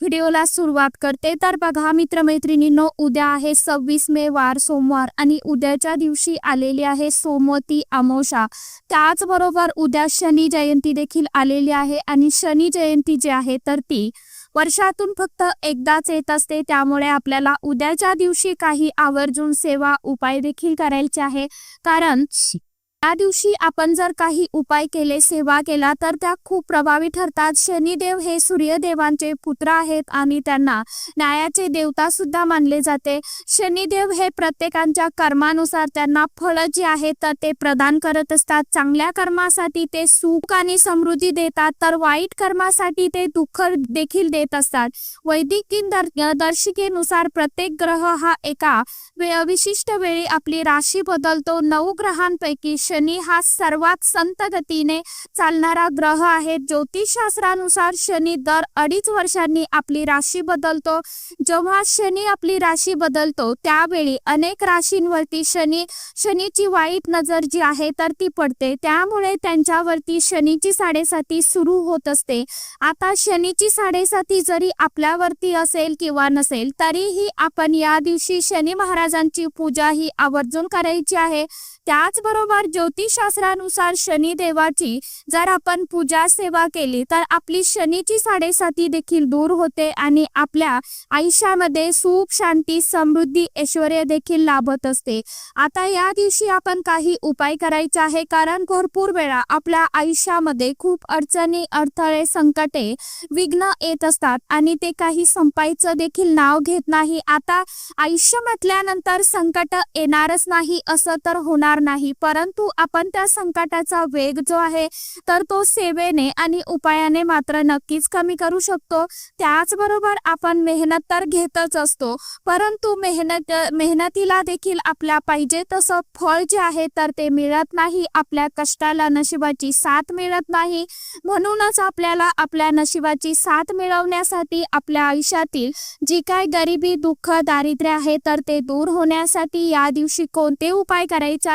व्हिडिओला सुरुवात करते. तर बघा मित्रमैत्रिणींनो उद्या आहे सव्वीस मे वार सोमवार आणि उद्याच्या दिवशी आलेली आहे सोमवती अमावस्या. त्याचबरोबर उद्या शनी जयंती देखील आलेली आहे आणि शनी जयंती जी आहे तर ती वर्षातून फक्त एकदाच येत असते. त्यामुळे आपल्याला उद्याच्या दिवशी काही आवर्जून सेवा उपाय देखील करायचे आहे. कारण त्या दिवशी आपण जर काही उपाय केले सेवा केला तर त्या खूप प्रभावी ठरतात. शनिदेव हे सूर्यदेवांचे पुत्र आहेत आणि त्यांना न्यायाचे देवता सुद्धा मानले जाते. शनिदेव हे प्रत्येकांच्या कर्मानुसार त्यांना फळं जी आहेत तर ते प्रदान करत असतात. चांगल्या कर्मासाठी ते सुख आणि समृद्धी देतात तर वाईट कर्मासाठी ते दुःख देखील देत असतात. वैदिक दर्शिकेनुसार प्रत्येक ग्रह हा एका विशिष्ट वेळी आपली राशी बदलतो. नऊ ग्रहांपैकी शनी हा सर्वात संत गतीने चालणारा ग्रह आहे. ज्योतिषशास्त्रानुसार शनी दर अडीच वर्षांनी आपली राशी बदलतो. जेव्हा शनी आपली राशी बदलतो त्यावेळी अनेक राशींवरती शनी शनीची वाईट नजर जी आहे तर ती पडते. त्यामुळे त्यांच्यावरती शनीची साडेसाती सुरू होत असते. आता शनीची साडेसाती जरी आपल्यावरती असेल किंवा नसेल तरीही आपण या दिवशी शनी महाराजांची पूजा ही आवर्जून करायची आहे. त्याचबरोबर ज्योतिषशास्त्रानुसार शनिदेवाची जर आपण पूजा सेवा केली तर आपली शनीची साडेसाती देखील दूर होते आणि आपल्या आयुष्यामध्ये सुख शांती समृद्धी ऐश्वर देखील लाभत असते. आता या दिवशी आपण काही उपाय करायचे आहे कारण भरपूर वेळा आपल्या आयुष्यामध्ये खूप अडचणी अडथळे संकटे विघ्न येत असतात आणि ते काही संपायचं देखील नाव घेत नाही. आता आयुष्य म्हटल्यानंतर संकट येणारच नाही असं तर होणार नाही. परंतु आपण त्या संकटाचा वेग जो आहे तर तो सेवेने आणि उपायाने मात्र नक्कीच कमी करू शकतो. त्याचबरोबर आपण मेहनत तर घेतच असतो. परंतु मेहनत मेहनतीला देखील आपल्या पाहिजे तसं फळ जे आहे तर ते मिळत नाही. आपल्या कष्टाला नशिबाची साथ मिळत नाही. म्हणूनच आपल्याला आपल्या नशिबाची साथ मिळवण्यासाठी आपल्या आयुष्यातील जी काय गरिबी दुःख दारिद्र्य आहे तर ते दूर होण्यासाठी या दिवशी कोणते उपाय करायचे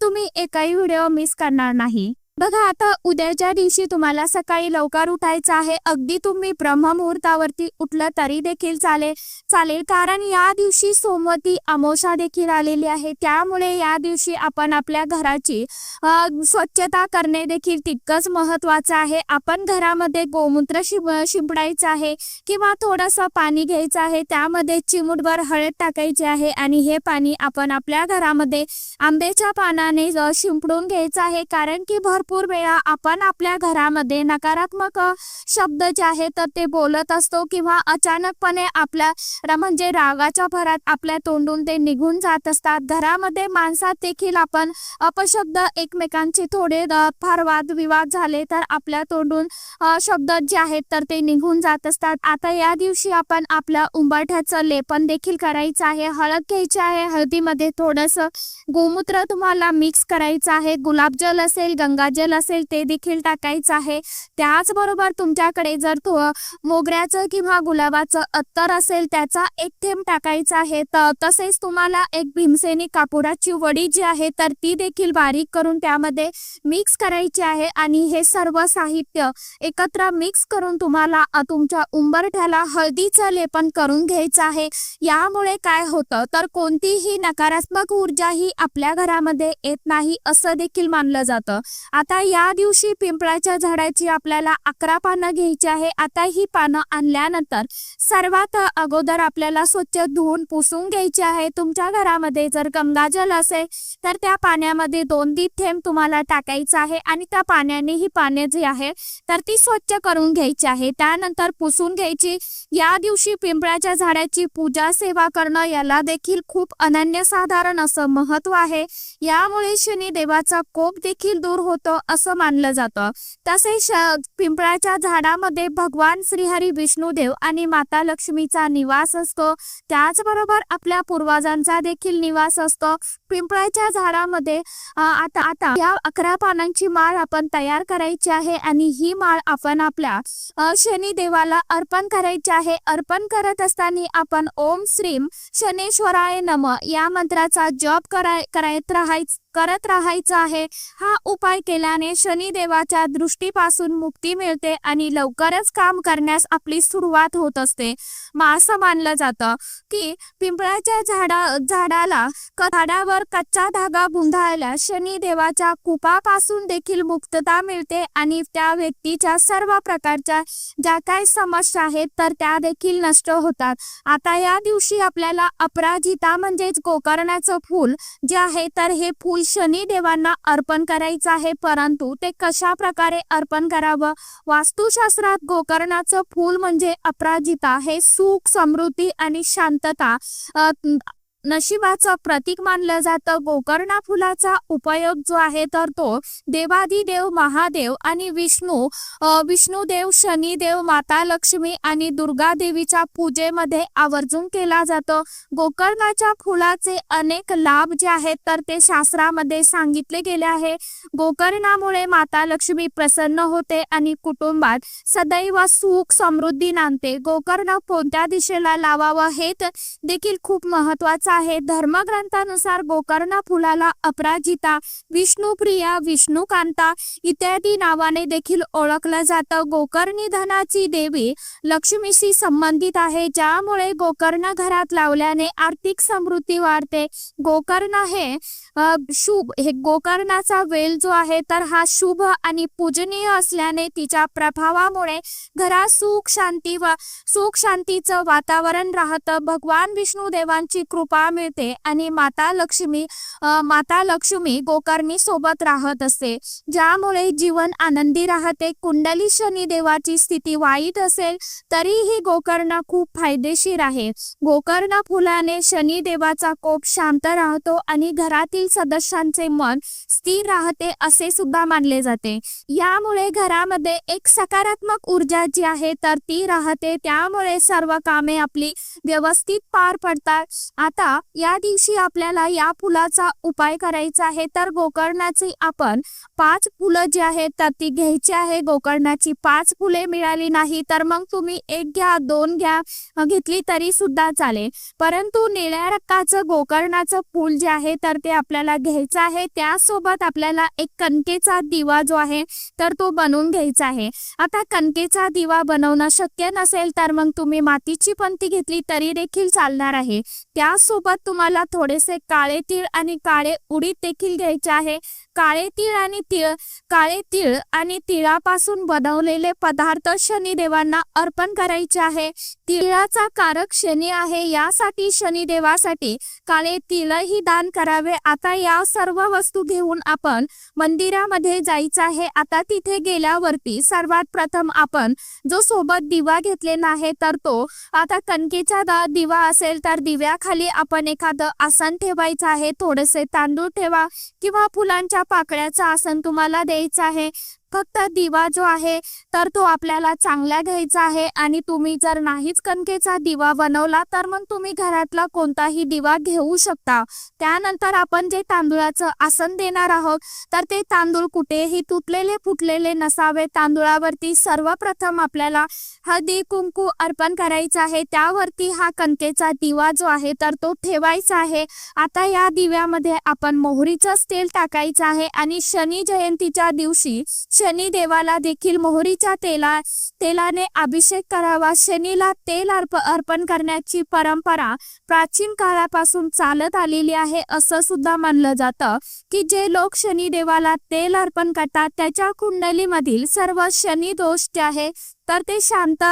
तुम्ही एकही व्हिडिओ मिस करणार नाही. बघा आता उद्याच्या दिवशी तुम्हाला सकाळी लवकर उठायचं आहे. अगदी तुम्ही ब्रह्ममुहूर्तावरती उठलं तरी देखील चालेल चालेल. कारण या दिवशी सोमवती अमोषा देखील आलेली आहे. त्यामुळे या दिवशी आपण आपल्या घराची स्वच्छता करणे देखील तितकंच महत्वाचं आहे. आपण घरामध्ये गोमूत्र शिंप शिंपडायचं आहे किंवा थोडंसं पाणी घ्यायचं आहे. त्यामध्ये चिमूटभर हळद टाकायची आहे आणि हे पाणी आपण आपल्या घरामध्ये आंब्याच्या पानाने शिंपडून घ्यायचं आहे. कारण की भरपूर वेळा आपण आपल्या घरामध्ये नकारात्मक शब्द जे आहे तर ते बोलत असतो किंवा अचानकपणे आपल्या म्हणजे रागाच्या भरात आपल्या तोंडून ते निघून जात असतात. घरामध्ये माणसात देखील आपण अपशब्द एकमेकांचे थोडे फार वादविवाद झाले तर आपल्या तोंडून शब्द जे आहेत तर ते निघून जात असतात. आता या दिवशी आपण आपल्या उंबरठ्याचं लेपन देखील करायचं आहे. हळद घ्यायची आहे. हळदीमध्ये थोडंसं गोमूत्र तुम्हाला मिक्स करायचं आहे. गुलाबजल असेल गंगाजल असेल ते देखील टाकायचं आहे. त्याचबरोबर तुमच्याकडे जर तो मोगऱ्याचं किंवा गुलाबाचं अत्तर असेल त्याचा एक थेंब टाकायचा आहे. तर तसेच तुम्हाला एक भीमसेनी कापुराची वडी जी आहे तर ती देखील बारीक करून त्यामध्ये मिक्स करायची आहे आणि हे सर्व साहित्य एकत्र मिक्स करून तुम्हाला तुमच्या उंबरठ्याला हळदीचं लेपन करून घ्यायचं आहे. यामुळे काय होतं तर कोणतीही नकारात्मक ऊर्जा ही आपल्या घरामध्ये येत नाही असं देखील मानलं जातं. आता आता या दिवशी पिंपळाच्या झाडाची आपल्याला अकरा पानं घ्यायची आहे. आता ही पानं आणल्यानंतर सर्वात अगोदर आपल्याला स्वच्छ धुवून पुसून घ्यायची आहे. तुमच्या घरामध्ये जर गंगाजल असेल तर त्या पाण्यामध्ये दोन तीन थेंब तुम्हाला टाकायचं आहे आणि त्या पाण्याने ही पाने जी आहे तर ती स्वच्छ करून घ्यायची आहे. त्यानंतर पुसून घ्यायची. या दिवशी पिंपळाच्या झाडाची पूजा सेवा करणं याला देखील खूप अनन्यसाधारण असं महत्त्व आहे. यामुळे शनी देवाचा कोप देखील दूर होतो. असं मानलं जातं. तसेच पिंपळाच्या झाडामध्ये भगवान श्रीहरी विष्णुदेव आणि माता लक्ष्मीचा निवास असतो. त्याचबरोबर आपल्या पूर्वजांचा देखील निवास असतो. पिंपळाच्या झाडामध्ये आता आता या अकरा पानांची माळ आपण तयार करायची आहे आणि ही माळ आपण आपल्या शनी देवाला अर्पण करायची आहे. अर्पण करत असताना आपण ओम श्रीम शनेश्वराय नम या मंत्राचा जप कराय करत राहायच करत राहायचं आहे. हा उपाय केल्याने शनिदेवाच्या दृष्टीपासून मुक्ती मिळते आणि लवकरच काम करण्यास आपली सुरुवात होत असते. असं मानलं जातं की पिंपळाच्या झाडा झाडाला झाडावर तर कच्चा धागा गुंडाळला शनी देवाच्या कुपापासून देखील मुक्तता मिळते आणि त्या व्यक्तीच्या सर्व प्रकारच्या ज्या काही समस्या आहेत तर त्या देखील नष्ट होतात. आता या दिवशी आपल्याला अपराजिता म्हणजेच गोकर्णाचं फूल जे आहे तर हे फूल शनी देवांना अर्पण करायचं आहे. परंतु ते कशा प्रकारे अर्पण करावं? वास्तुशास्त्रात गोकर्णाचं फूल म्हणजे अपराजिता. हे सुख समृद्धी आणि शांतता नशिबाचं प्रतीक मानलं जातं. गोकर्णा फुलाचा उपयोग जो आहे तर तो देवादिदेव महादेव आणि विष्णू विष्णुदेव शनिदेव माता लक्ष्मी आणि दुर्गा देवीच्या पूजेमध्ये आवर्जून केला जातो. गोकर्णाच्या फुलाचे अनेक लाभ जे आहेत तर ते शास्त्रामध्ये सांगितले गेले आहे. गोकर्णामुळे माता लक्ष्मी प्रसन्न होते आणि कुटुंबात सदैव सुख समृद्धी नांदते. गोकर्ण कोणत्या दिशेला लावावं हे देखील खूप महत्वाचं आहे. धर्मग्रंथानुसार गोकर्ण फुलाला अपराजिता विष्णुप्रिया विष्णुकांता इत्यादी नावाने देखील ओळखलं जातं. गोकर्णी धनाची देवी लक्ष्मीशी संबंधित आहे. ज्यामुळे गोकर्ण घरात लावल्याने आर्थिक समृद्धी वाढते. गोकर्ण हे शुभ हे गोकर्णाचा वेल जो आहे तर हा शुभ आणि पूजनीय असल्याने तिच्या प्रभावामुळे घरात सुख शांती व सुख शांतीचं वातावरण राहतं. भगवान विष्णू देवांची कृपा मिळते आणि माता लक्ष्मी माता लक्ष्मी गोकर्णी सोबत राहत असते. ज्यामुळे जीवन आनंदी राहते. कुंडली शनी देवाची स्थिती वाईट असेल तरीही गोकर्ण खूप फायदेशीर आहे. गोकर्ण फुलाने शनी देवाचा कोप शांत राहतो आणि घरातील सदस्यांचे मन स्थिर राहते असे सुद्धा मानले जाते. यामुळे घरामध्ये एक सकारात्मक ऊर्जा जी आहे तर ती राहते. त्यामुळे सर्व कामे आपली व्यवस्थित पार पडतात. आता या दिवशी आपल्याला या फुलाचा उपाय करायचा आहे. तर गोकर्णाची आपण पाच फुलं जी आहेत तर ती घ्यायची आहे. गोकर्णाची पाच फुले मिळाली नाही तर मग तुम्ही एक घ्या दोन घ्या घेतली तरी सुद्धा चालेल. परंतु निळ्या रक्काचं गोकर्णाचं फूल जे आहे तर ते आपल्याला घ्यायचं आहे. त्यासोबत आपल्याला एक कणकेचा दिवा जो आहे तर तो बनवून घ्यायचा आहे. आता कणकेचा दिवा बनवणं शक्य नसेल तर मग तुम्ही मातीची पंती घेतली तरी देखील चालणार आहे. त्यासोबत तुम्हाला थोडेसे काळे तीळ आणि काळे उडीद देखील घ्यायचे आहे. काळे तीळ आणि तीळ काळे तीळ आणि तिळापासून बनवलेले पदार्थ शनिदेवांना अर्पण करायचे आहे. तिळाचा कारक शनी आहे यासाठी शनिदेवासाठी काळे तिळही दान करावे. आता या सर्व वस्तू घेऊन आपण मंदिरामध्ये जायचं आहे. आता तिथे गेल्यावरती सर्वात प्रथम आपण जो सोबत दिवा घेतलेला आहे तर तो आता कणकेचा दा दिवा असेल तर दिव्याखाली आपण एखादं आसन ठेवायचं आहे. थोडेसे तांदूळ ठेवा किंवा फुलांच्या पाकळ्याचं आसन तुम्हाला द्यायचं आहे. फक्त दिवा जो आहे तर तो आपल्याला चांगला घ्यायचा आहे. आणि तुम्ही जर नाहीच कणकेचा दिवा बनवला तर मग तुम्ही घरातला कोणताही दिवा घेऊ शकता. त्यानंतर आपण जे तांदूळाचं आसन देणार आहोत तर ते तांदूळ कुठेही तुटलेले फुटलेले नसावे. तांदूळावरती सर्वप्रथम आपल्याला हळदी कुंकू अर्पण करायचं आहे. त्यावरती हा कणकेचा दिवा जो आहे तर तो ठेवायचा आहे. आता या दिव्यामध्ये आपण मोहरीचंच तेल टाकायचं आहे. आणि शनी जयंतीच्या दिवशी शनिदेवाला देखील मोहरीच्या तेला तेलाने अभिषेक करावा. शनीला तेल अर्प अर्पण करण्याची परंपरा प्राचीन काळापासून चालत आलेली आहे असं सुद्धा मानलं जातं की जे लोक शनिदेवाला तेल अर्पण करतात त्याच्या कुंडलीमधील सर्व शनी दोष जे आहे तर ते शांत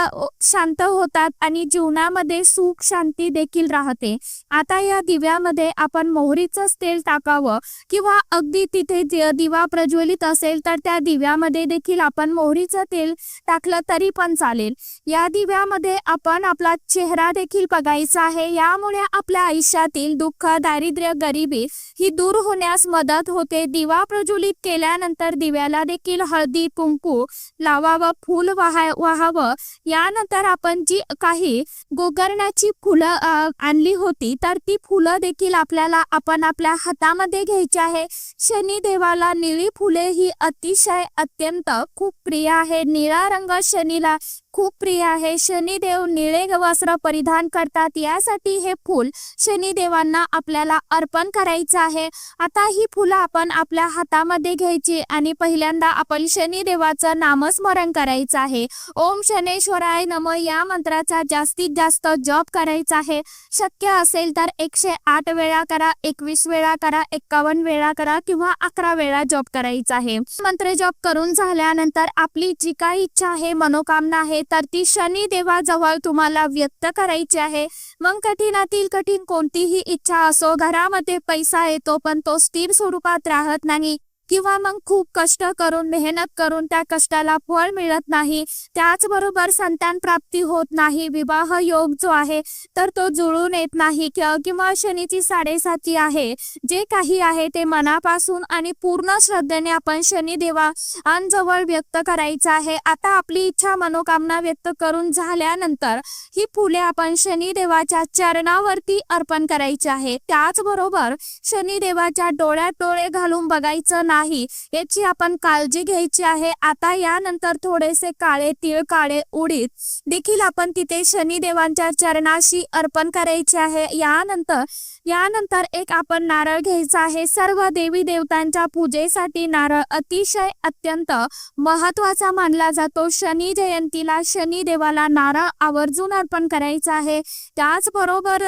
शांत होतात आणि जीवनामध्ये सुख शांती देखील राहते. आता या दिव्यामध्ये आपण मोहरीचंच तेल टाकावं किंवा अगदी तिथे दिवा प्रज्वलित असेल तर त्या दिव्यामध्ये देखील आपण मोहरीचं तेल टाकलं तरी पण चालेल. या दिव्यामध्ये आपण आपला चेहरा देखील बघायचा आहे. यामुळे आपल्या आयुष्यातील दुःख दारिद्र्य गरिबी ही दूर होण्यास मदत होते. दिवा प्रज्वलित केल्यानंतर दिव्याला देखील हळदी कुंकू लावावं फूल वाहा व्हावं. यानंतर आपण जी काही गोकर्णाची फुलं आणली होती तर ती फुलं देखील आपल्याला आपण आपल्या हातामध्ये घ्यायची आहे. शनिदेवाला निळी फुले ही अतिशय अत्यंत खूप प्रिय आहे. निळा रंग शनीला खूप प्रिय आहे. शनिदेव निळे वस्त्र परिधान करतात. यासाठी हे फूल शनिदेवांना आपल्याला अर्पण करायचं आहे. आता ही फुलं आपण आपल्या हातामध्ये घ्यायची आणि पहिल्यांदा आपण शनिदेवाचं नामस्मरण करायचं आहे. ओम शनेश्वराय नम. या मंत्राचा जास्तीत जास्त जप करायचा आहे. शक्य असेल तर एकशे आठ वेळा करा एकवीस वेळा करा एक्कावन्न वेळा करा किंवा अकरा वेळा जॉब करायचा आहे. मंत्र जॉब करून झाल्यानंतर आपली जी काही इच्छा आहे मनोकामना आहे तर ती शनी देवाजवळ तुम्हाला व्यक्त करायची आहे. मग कठीणातील कठीण कोणतीही इच्छा असो घरामध्ये पैसा येतो पण तो स्थिर स्वरूपात राहत नाही. किंवा मग खूप कष्ट करून मेहनत करून त्या कष्टाला फळ मिळत नाही. त्याचबरोबर संतान प्राप्ती होत नाही. विवाह योग जो आहे तर तो जुळून येत नाही किंवा शनीची साडेसाती आहे. जे काही आहे ते मनापासून आणि पूर्ण श्रद्धेने आपण शनिदेवांजवळ व्यक्त करायचं आहे. आता आपली इच्छा मनोकामना व्यक्त करून झाल्यानंतर ही फुले आपण शनिदेवाच्या चरणावरती अर्पण करायची आहे. त्याचबरोबर शनिदेवाच्या डोळ्यात डोळे घालून बघायचं नाही नाही. याची आपण काळजी घ्यायची आहे. आता यानंतर थोडेसे काळे तीळ काळे उडीद देखील आपण तिथे शनिदेवांच्या चरणाशी अर्पण करायचे आहे. यानंतर यानंतर एक आपण नारळ घ्यायचा आहे. सर्व देवी देवतांच्या पूजेसाठी नारळ अतिशय अत्यंत महत्त्वाचा मानला जातो. शनी जयंतीला शनी देवाला नारळ आवर्जून अर्पण करायचा आहे. त्याचबरोबर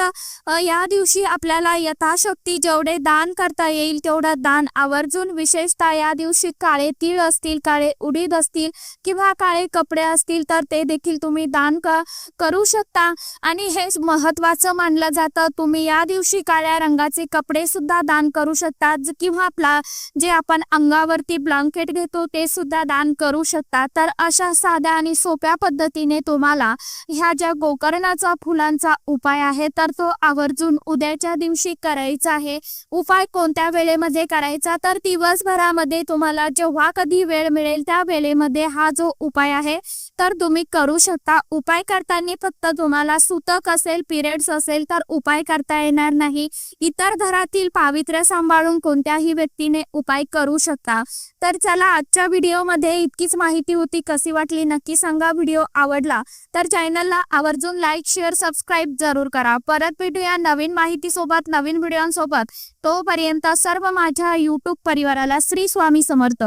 या दिवशी आपल्याला यथाशक्ती जेवढे दान करता येईल तेवढं दान आवर्जून विशेषतः या दिवशी काळे तीळ असतील काळे उडीद असतील किंवा काळे कपडे असतील तर ते देखील तुम्ही दान क करू शकता. आणि हे महत्वाचं मानलं जातं. तुम्ही या दिवशी काळ्या रंगाचे कपडे सुद्धा दान करू शकतात. किंवा आपला जे आपण अंगावरती ब्लँकेट घेतो ते सुद्धा दान करू शकतात. तर अशा साध्या आणि सोप्या पद्धतीने तुम्हाला ह्या ज्या गोकर्णाचा फुलांचा उपाय आहे तर तो आवर्जून उद्याच्या दिवशी करायचा आहे. उपाय कोणत्या वेळेमध्ये करायचा? तर दिवसभरामध्ये तुम्हाला जेव्हा कधी वेळ मिळेल त्या वेळेमध्ये हा जो उपाय आहे तर तुम्ही करू शकता. उपाय करताना फक्त तुम्हाला सुतक असेल पिरियड्स असेल तर उपाय करता येणार नाही. इतर घरातील पावित्र्य सांभाळून कोणत्याही व्यक्तीने उपाय करू शकता. तर चला आजच्या व्हिडिओमध्ये इतकीच माहिती होती. कशी वाटली नक्की सांगा. व्हिडिओ आवडला तर चॅनलला आवर्जून लाईक शेअर सबस्क्राईब जरूर करा. परत भेटूया नवीन माहिती सोबत नवीन व्हिडिओसोबत. तोपर्यंत सर्व माझ्या युट्यूब परिवाराला श्री स्वामी समर्थ.